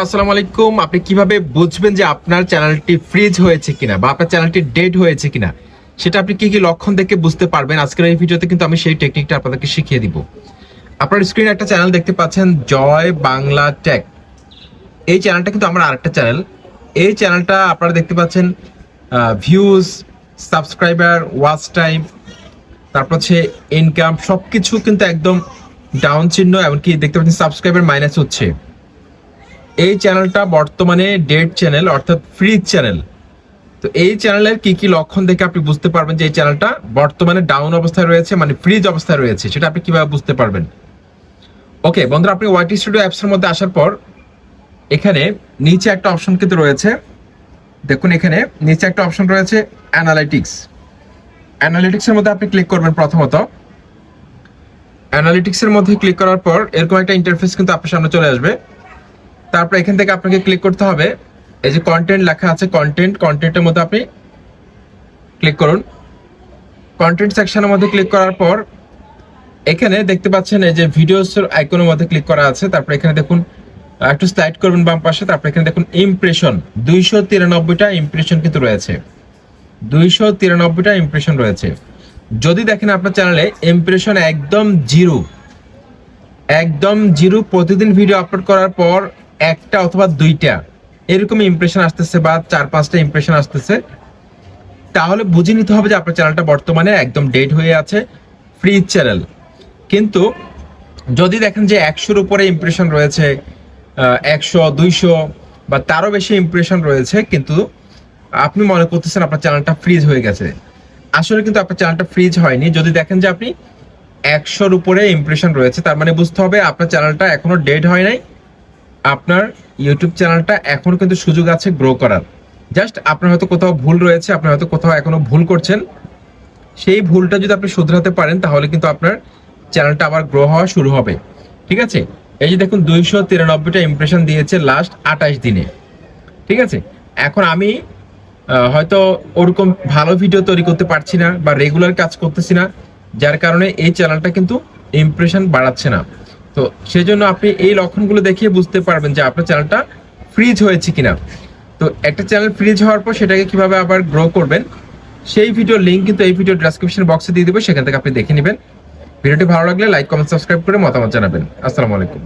আসসালামু আলাইকুম। আপনি কীভাবে বুঝবেন যে আপনার চ্যানেলটি ফ্রিজ হয়েছে কিনা বা আপনার চ্যানেলটি ডেড হয়েছে কিনা? সেটা আপনি কি কি লক্ষণ দেখে বুঝতে পারবেন? আজকের এই ভিডিওতে কিন্তু আমি সেই টেকনিকটা আপনাদেরকে শিখিয়ে দিব। আপনার স্ক্রিনে একটা চ্যানেল দেখতে পাচ্ছেন, জয় বাংলা টেক এই চ্যানেলটা কিন্তু আমার আরেকটা চ্যানেল এই চ্যানেলটা আপনারা দেখতে পাচ্ছেন ভিউজ সাবস্ক্রাইবার ওয়াচ টাইম তারপর হচ্ছে ইনকাম সবকিছু কিন্তু একদম ডাউন চিহ্ন, এমনকি দেখতে পাচ্ছেন সাবস্ক্রাইবার মাইনাস হচ্ছে। এই চ্যানেলটা বর্তমানে ডেড চ্যানেল অর্থাৎ ফ্রি চ্যানেল তো এই চ্যানেলের কি কি লক্ষণ দেখে আপনি বুঝতে পারবেন যে এই চ্যানেলটা বর্তমানে ডাউন অবস্থায় রয়েছে মানে ফ্রিজ অবস্থায় রয়েছে, সেটা আপনি কীভাবে বুঝতে পারবেন? ওকে বন্ধুরা, আপনি ওয়াইটি স্টুডিও অ্যাপসের মধ্যে আসার পর এখানে নিচে একটা অপশন কিন্তু রয়েছে। দেখুন এখানে নিচে একটা অপশন রয়েছে অ্যানালিটিক্স অ্যানালিটিক্সের মধ্যে আপনি ক্লিক করবেন প্রথমত। অ্যানালিটিক্সের মধ্যে ক্লিক করার পর এরকম একটা ইন্টারফেস কিন্তু আপনার সামনে চলে আসবে। তারপর এখান থেকে আপনাকে ক্লিক করতে হবে। এই যে কন্টেন্ট লেখা আছে কন্টেন্ট কন্টেন্টের মধ্যে আপনি ক্লিক করুন। কন্টেন্ট সেকশনের মধ্যে ক্লিক করার পর, এখানে দেখতে পাচ্ছেন এই যে ভিডিওস আইকনের মধ্যে ক্লিক করা আছে। তারপর এখানে দেখুন, একটু স্লাইড করবেন বাম পাশে। তারপর এখানে দেখুন ইমপ্রেশন দুইশো তিরানব্বইটা ইমপ্রেশন কিন্তু রয়েছে। দুইশো তিরানব্বইটা ইমপ্রেশন রয়েছে। যদি দেখেন আপনার চ্যানেলে ইমপ্রেশন একদম জিরো একদম জিরো প্রতিদিন ভিডিও আপলোড করার পর একটা অথবা দুইটা এরকম ইমপ্রেশন আসতেছে বা চার পাঁচটা ইমপ্রেশন আসতেছে। তাহলে বুঝে নিতে হবে যে আপনার চ্যানেলটা বর্তমানে একদম ডেড হয়ে আছে ফ্রি চ্যানেল কিন্তু যদি দেখেন যে একশোর উপরে ইমপ্রেশন রয়েছে একশো, দুইশো বা তারও বেশি ইমপ্রেশন রয়েছে, কিন্তু আপনি মনে করতেছেন আপনার চ্যানেলটা ফ্রিজ হয়ে গেছে। আসলে কিন্তু আপনার চ্যানেলটা ফ্রিজ হয়নি। যদি দেখেন যে আপনি একশোর উপরে ইমপ্রেশন রয়েছে, তার মানে বুঝতে হবে আপনার চ্যানেলটা এখনও ডেড হয় নাই। আপনার ইউটিউব চ্যানেলটা এখনও কিন্তু সুযোগ আছে গ্রো করার। জাস্ট আপনার হয়তো কোথাও ভুল রয়েছে, আপনি হয়তো কোথাও এখনও ভুল করছেন। সেই ভুলটা যদি আপনি শুধরাতে পারেন, তাহলে কিন্তু আপনার চ্যানেলটা আবার গ্রো হওয়া শুরু হবে। ঠিক আছে? এই যে দেখুন, দুইশো তিরানব্বইটা ইমপ্রেশন দিয়েছে লাস্ট আঠাশ দিনে। ঠিক আছে? এখন আমি হয়তো ওরকম ভালো ভিডিও তৈরি করতে পারছি না বা রেগুলার কাজ করতেছি না, যার কারণে এই চ্যানেলটা কিন্তু ইমপ্রেশন বাড়াচ্ছে না। তো সেই জন্য আপনি এই লক্ষণগুলো দেখিয়ে বুঝতে পারবেন যে আপনার চ্যানেলটা ফ্রিজ হয়েছে কিনা। তো একটা চ্যানেল ফ্রিজ হওয়ার পর সেটাকে কীভাবে আবার গ্রো করবেন, সেই ভিডিও লিঙ্ক কিন্তু এই ভিডিও ডেসক্রিপশন বক্সে দিয়ে দেবো, সেখান থেকে আপনি দেখে নেবেন। ভিডিওটি ভালো লাগলে লাইক কমেন্ট সাবস্ক্রাইব করে মতামত জানাবেন। আসসালামু আলাইকুম।